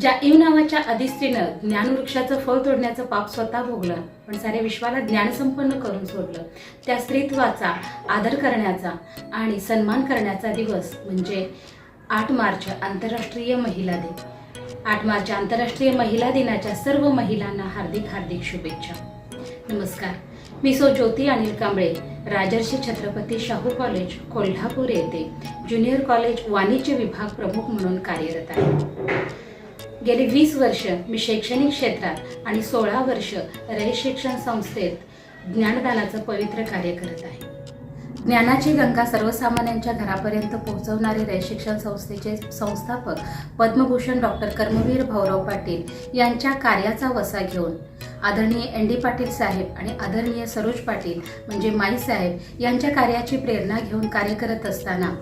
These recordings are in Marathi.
जाईव नावाच्या अधिस्त्रीनं ज्ञानवृक्षाचं फळ तोडण्याचं पाप स्वतः भोगलं पण साऱ्या विश्वाला ज्ञानसंपन्न करून सोडलं. त्या स्त्रीत्वाचा आदर करण्याचा आणि सन्मान करण्याचा दिवस म्हणजे आठ मार्च आंतरराष्ट्रीय महिला दिन. आठ मार्च आंतरराष्ट्रीय महिला दिनाच्या सर्व महिलांना हार्दिक हार्दिक शुभेच्छा. नमस्कार. मी सो ज्योती अनिल कांबळे राजर्षी छत्रपती शाहू कॉलेज कोल्हापूर येथे ज्युनियर कॉलेज वाणिज्य विभाग प्रमुख म्हणून कार्यरत आहे. गेली वीस वर्ष मी शैक्षणिक क्षेत्रात आणि सोळा वर्ष रय शिक्षण संस्थेत ज्ञानदानाचं पवित्र कार्य करत आहे. ज्ञानाची गंगा सर्वसामान्यांच्या घरापर्यंत पोहोचवणारे रय शिक्षण संस्थेचे संस्थापक पद्मभूषण डॉक्टर कर्मवीर भाऊराव पाटील यांच्या कार्याचा वसा घेऊन आदरणीय एन डी पाटील साहेब आणि आदरणीय सरोज पाटील म्हणजे माई साहेब यांच्या कार्याची प्रेरणा घेऊन कार्य करत असताना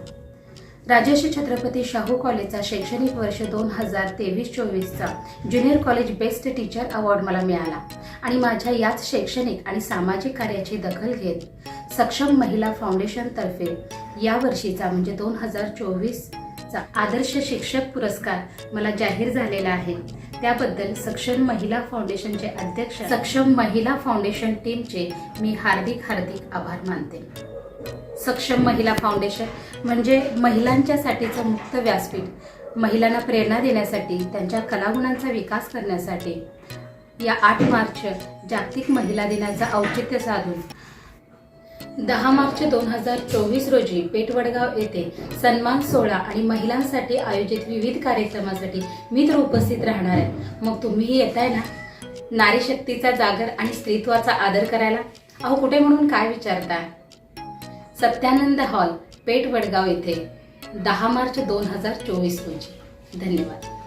राजर्षी छत्रपती शाहू कॉलेजचा शैक्षणिक वर्ष दोन हजार तेवीस चोवीसचा junior college best teacher award मला मिळाला. आणि माझ्या याच शैक्षणिक आणि सामाजिक कार्याची दखल घेत सक्षम महिला फाउंडेशनतर्फे या वर्षीचा म्हणजे दोन हजार चोवीसचा आदर्श शिक्षक पुरस्कार मला जाहीर झालेला आहे. त्याबद्दल सक्षम महिला फाउंडेशनचे अध्यक्ष सक्षम महिला फाउंडेशन टीमचे मी हार्दिक हार्दिक आभार मानते. सक्षम महिला फाउंडेशन म्हणजे महिलांच्यासाठीचं मुक्त व्यासपीठ महिलांना प्रेरणा देण्यासाठी त्यांच्या कलागुणांचा विकास करण्यासाठी. या आठ मार्च जागतिक महिला दिनाचं औचित्य साधून दहा मार्च दोन हजार चोवीस रोजी पेठवडगाव येथे सन्मान सोहळा आणि महिलांसाठी आयोजित विविध कार्यक्रमासाठी मी तर उपस्थित राहणार आहे. मग तुम्हीही येताय ना? नारी शक्तीचा जागर आणि स्त्रीत्वाचा आदर करायला? अहो कुठे म्हणून काय विचारताय? सत्यानंद हॉल पेठ वडगाव येथे दहा मार्च दोन हजार चोवीस रोजी. धन्यवाद.